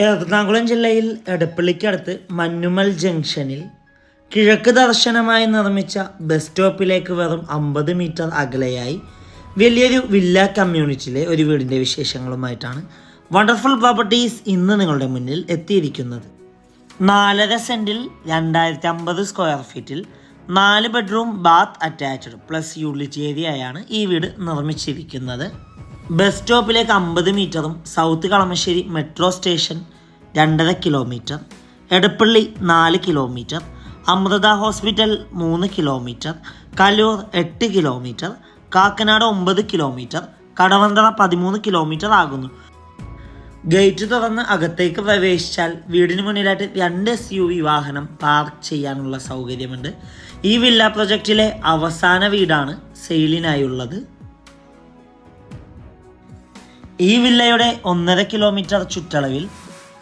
എറണാകുളം ജില്ലയിൽ എടപ്പള്ളിക്കടുത്ത് മഞ്ഞുമൽ ജംഗ്ഷനിൽ കിഴക്ക് ദർശനമായി നിർമ്മിച്ച ബസ് സ്റ്റോപ്പിലേക്ക് വെറും അമ്പത് മീറ്റർ അകലെയായി വലിയൊരു വില്ല കമ്മ്യൂണിറ്റിയിലെ ഒരു വീടിന്റെ വിശേഷങ്ങളുമായിട്ടാണ് വണ്ടർഫുൾ പ്രോപ്പർട്ടീസ് ഇന്ന് നിങ്ങളുടെ മുന്നിൽ എത്തിയിരിക്കുന്നത്. നാലര സെന്റിൽ രണ്ടായിരത്തി അമ്പത് സ്ക്വയർ ഫീറ്റിൽ നാല് bedroom bath attached plus utility ഏരിയയാണ് ഈ വീട് നിർമ്മിച്ചിരിക്കുന്നത്. ബസ് സ്റ്റോപ്പിലേക്ക് അമ്പത് മീറ്ററും സൗത്ത് കളമശ്ശേരി മെട്രോ സ്റ്റേഷൻ രണ്ടര കിലോമീറ്റർ എടപ്പള്ളി നാല് കിലോമീറ്റർ അമൃത ഹോസ്പിറ്റൽ മൂന്ന് കിലോമീറ്റർ കലൂർ എട്ട് കിലോമീറ്റർ കാക്കനാട് ഒമ്പത് കിലോമീറ്റർ കടവന്തറ പതിമൂന്ന് കിലോമീറ്റർ ആകുന്നു. ഗേറ്റ് തുറന്ന് അകത്തേക്ക് പ്രവേശിച്ചാൽ വീടിന് മുന്നിലായിട്ട് രണ്ട് എസ് യു വി വാഹനം പാർക്ക് ചെയ്യാനുള്ള സൗകര്യമുണ്ട്. ഈ വില്ല പ്രൊജക്റ്റിലെ അവസാന വീടാണ് സെയിലിനായുള്ളത്. ഈ വില്ലയുടെ ഒന്നര കിലോമീറ്റർ ചുറ്റളവിൽ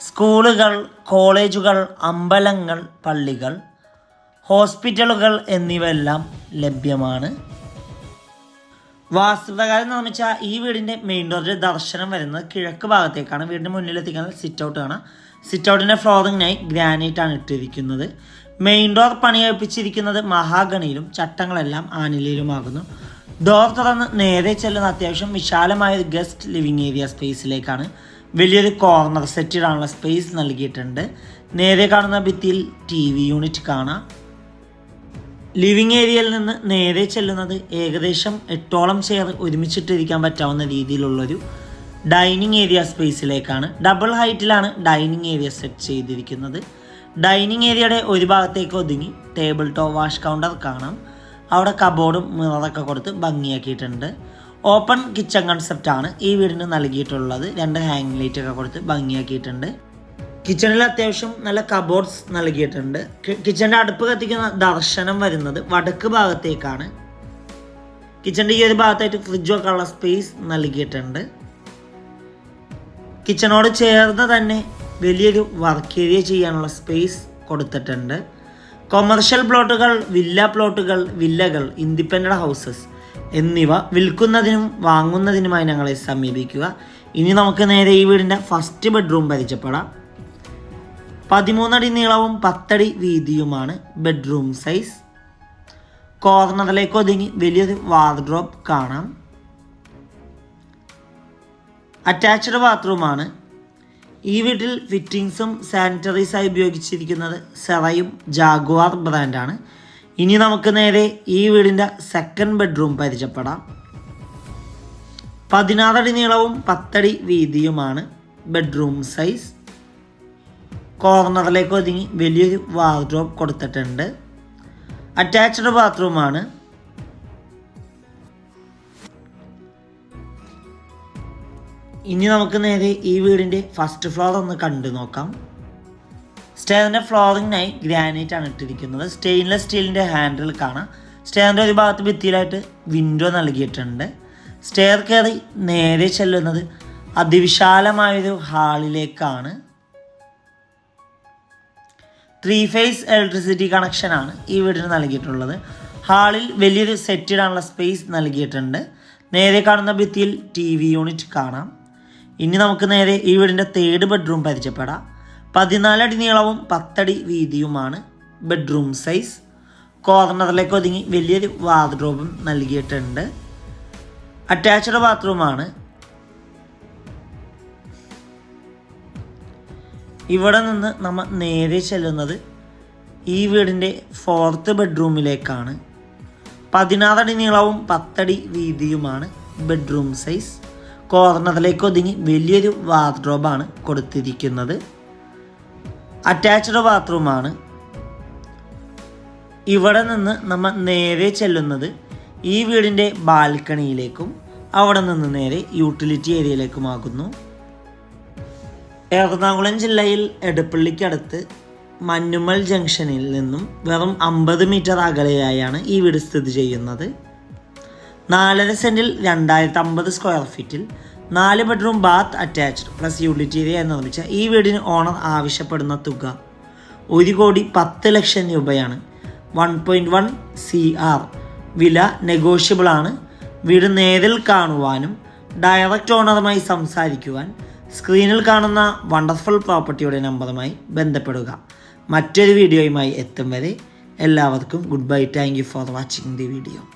സ്കൂളുകൾ കോളേജുകൾ അമ്പലങ്ങൾ പള്ളികൾ ഹോസ്പിറ്റലുകൾ എന്നിവയെല്ലാം ലഭ്യമാണ്. വാസ്തുപ്രകാരം നിർമ്മിച്ച ഈ വീടിന്റെ മെയിൻ ഡോറിന്റെ ദർശനം വരുന്നത് കിഴക്ക് ഭാഗത്തേക്കാണ്. വീടിന്റെ മുന്നിലെത്തിക്കാൻ സിറ്റ് ഔട്ട് കാണാം സിറ്റ് ഔട്ടിന്റെ ഫ്ലോറിങ്ങിനായി ഗ്രാനൈറ്റ് ആണ് ഇട്ടിരിക്കുന്നത്. മെയിൻ ഡോർ പണി കഴിപ്പിച്ചിരിക്കുന്നത് മഹാഗണിയിലും ചട്ടങ്ങളെല്ലാം ആനിലയിലുമാകുന്നു. ഡോർ തുറന്ന് നേരെ ചെല്ലുന്ന അത്യാവശ്യം വിശാലമായ ഒരു ഗസ്റ്റ് ലിവിങ് ഏരിയ സ്പേസിലേക്കാണ് വലിയൊരു കോർണർ സെറ്റിടാനുള്ള സ്പേസ് നൽകിയിട്ടുണ്ട്. നേരെ കാണുന്ന ഭിത്തിയിൽ ടി വി യൂണിറ്റ് കാണാം. ലിവിങ് ഏരിയയിൽ നിന്ന് നേരെ ചെല്ലുന്നത് ഏകദേശം എട്ടോളം ചെയർ ഒരുമിച്ചിട്ടിരിക്കാൻ പറ്റാവുന്ന രീതിയിലുള്ളൊരു ഡൈനിങ് ഏരിയ സ്പേസിലേക്കാണ് ഡബിൾ ഹൈറ്റിലാണ് ഡൈനിങ് ഏരിയ സെറ്റ് ചെയ്തിരിക്കുന്നത്. ഡൈനിങ് ഏരിയയുടെ ഒരു ഭാഗത്തേക്ക് ഒതുങ്ങി. ടേബിൾ ടോ വാഷ് കൗണ്ടർ കാണാം. അവിടെ കബോർഡും അതൊക്കെ കൊടുത്ത് ഭംഗിയാക്കിയിട്ടുണ്ട്. ഓപ്പൺ കിച്ചൺ കൺസെപ്റ്റാണ് ഈ വീടിന് നൽകിയിട്ടുള്ളത്. രണ്ട് ഹാങ് ലൈറ്റ് ഒക്കെ കൊടുത്ത് ഭംഗിയാക്കിയിട്ടുണ്ട്. കിച്ചണിൽ അത്യാവശ്യം നല്ല കബോർഡ്സ് നൽകിയിട്ടുണ്ട്. കിച്ചണിന്റെ അടുപ്പ് കത്തിക്കുന്ന ദർശനം വരുന്നത് വടക്ക് ഭാഗത്തേക്കാണ്. കിച്ചണിന്റെ ഈ ഒരു ഭാഗത്തായിട്ട് ഫ്രിഡ്ജ് വെക്കാനുള്ള സ്പേസ് നൽകിയിട്ടുണ്ട്. കിച്ചണോട് ചേർന്ന് തന്നെ വലിയൊരു വർക്ക് ഏരിയ ചെയ്യാനുള്ള സ്പേസ് കൊടുത്തിട്ടുണ്ട്. കൊമേർഷ്യൽ പ്ലോട്ടുകൾ വില്ല പ്ലോട്ടുകൾ വില്ലകൾ ഇൻഡിപെൻഡന്റ് ഹൗസസ് എന്നിവ വിൽക്കുന്നതിനും വാങ്ങുന്നതിനുമായി ഞങ്ങളെ സമീപിക്കുക. ഇനി നമുക്ക് നേരെ ഈ വീടിന്റെ ഫസ്റ്റ് ബെഡ്റൂം പരിചയപ്പെടാം. പതിമൂന്നടി നീളവും പത്തടി വീതിയുമാണ് ബെഡ്റൂം സൈസ് കോർണറിലേക്ക് ഒതുങ്ങി വലിയൊരു വാർഡ്രോബ് കാണാം. അറ്റാച്ച്ഡ് ബാത്റൂമാണ് ഈ വീട്ടിൽ ഫിറ്റിങ്സും സാനിറ്ററീസായി ഉപയോഗിച്ചിരിക്കുന്നത് സെറയും ജാഗ്വാർ ബ്രാൻഡാണ്. ഇനി നമുക്ക് നേരെ ഈ വീടിന്റെ സെക്കൻഡ് ബെഡ്റൂം പരിചയപ്പെടാം. പതിനാറടി നീളവും പത്തടി വീതിയുമാണ് ബെഡ്റൂം സൈസ് കോർണറിലേക്ക് ഒതുങ്ങി വലിയൊരു വാർഡ്രോബ് കൊടുത്തിട്ടുണ്ട്. അറ്റാച്ച്ഡ് ബാത്റൂമാണ് ഇനി നമുക്ക് നേരെ ഈ വീടിന്റെ ഫസ്റ്റ് ഫ്ലോർ ഒന്ന് കണ്ടു നോക്കാം. സ്റ്റെയറിന്റെ ഫ്ലോറിങ്ങിനായി ഗ്രാനൈറ്റ് ആണ് ഇട്ടിരിക്കുന്നത്. സ്റ്റെയിൻലെസ് സ്റ്റീലിന്റെ ഹാൻഡിൽ കാണാം. സ്റ്റെയറിന്റെ ഒരു ഭാഗത്ത് ഭിത്തിയിലായിട്ട് വിൻഡോ നൽകിയിട്ടുണ്ട്. സ്റ്റെയർ കയറി നേരെ ചെല്ലുന്നത് അതിവിശാലമായൊരു ഹാളിലേക്കാണ്. ത്രീ ഫേസ് ഇലക്ട്രിസിറ്റി കണക്ഷനാണ് ഈ വീടിന് നൽകിയിട്ടുള്ളത്. ഹാളിൽ വലിയൊരു സെറ്റ് സ്പേസ് നൽകിയിട്ടുണ്ട്. നേരെ കാണുന്ന ഭിത്തിയിൽ ടി വി യൂണിറ്റ് കാണാം. ഇനി നമുക്ക് നേരെ ഈ വീടിന്റെ തേർഡ് ബെഡ്റൂം പരിചയപ്പെടാം. പതിനാലടി നീളവും പത്തടി വീതിയുമാണ് ബെഡ്റൂം സൈസ് കോർണറിലേക്ക് ഒതുങ്ങി വലിയൊരു വാർഡ്രോബും നൽകിയിട്ടുണ്ട്. അറ്റാച്ച്ഡ് ബാത്റൂമാണ് ഇവിടെ നിന്ന് നമ്മൾ നേരെ ചെല്ലുന്നത് ഈ വീടിന്റെ ഫോർത്ത് ബെഡ്റൂമിലേക്കാണ് പതിനാറടി നീളവും പത്തടി വീതിയുമാണ് ബെഡ്റൂം സൈസ് കോർണറിലേക്ക് ഒതുങ്ങി വലിയൊരു വാർഡ്രോബാണ് കൊടുത്തിരിക്കുന്നത്. അറ്റാച്ച്ഡ് ബാത്റൂമാണ്. ഇവിടെ നിന്ന് നമ്മൾ നേരെ ചെല്ലുന്നത് ഈ വീടിന്റെ ബാൽക്കണിയിലേക്കും അവിടെ നിന്ന് നേരെ യൂട്ടിലിറ്റി ഏരിയയിലേക്കുമാകുന്നു. എറണാകുളം ജില്ലയിൽ എടപ്പള്ളിക്കടുത്ത് മഞ്ഞുമൽ ജംഗ്ഷനിൽ നിന്നും വെറും അമ്പത് മീറ്റർ അകലെയായാണ് ഈ വീട് സ്ഥിതി ചെയ്യുന്നത്. നാലര സെന്റിൽ രണ്ടായിരത്തി അമ്പത് സ്ക്വയർ ഫീറ്റിൽ നാല് bedroom bath attached plus utility area എന്ന് നിർമ്മിച്ച ഈ വീടിന് ഓണർ ആവശ്യപ്പെടുന്ന തുക ഒരു കോടി പത്ത് ലക്ഷം രൂപയാണ്. One point one C R വില നെഗോഷ്യബിൾ ആണ്. വീട് നേരിൽ കാണുവാനും ഡയറക്റ്റ് ഓണറുമായി സംസാരിക്കുവാൻ സ്ക്രീനിൽ കാണുന്ന വണ്ടർഫുൾ പ്രോപ്പർട്ടിയുടെ നമ്പറുമായി ബന്ധപ്പെടുക. മറ്റൊരു വീഡിയോയുമായി എത്തും വരെ എല്ലാവർക്കും good bye thank you for watching the video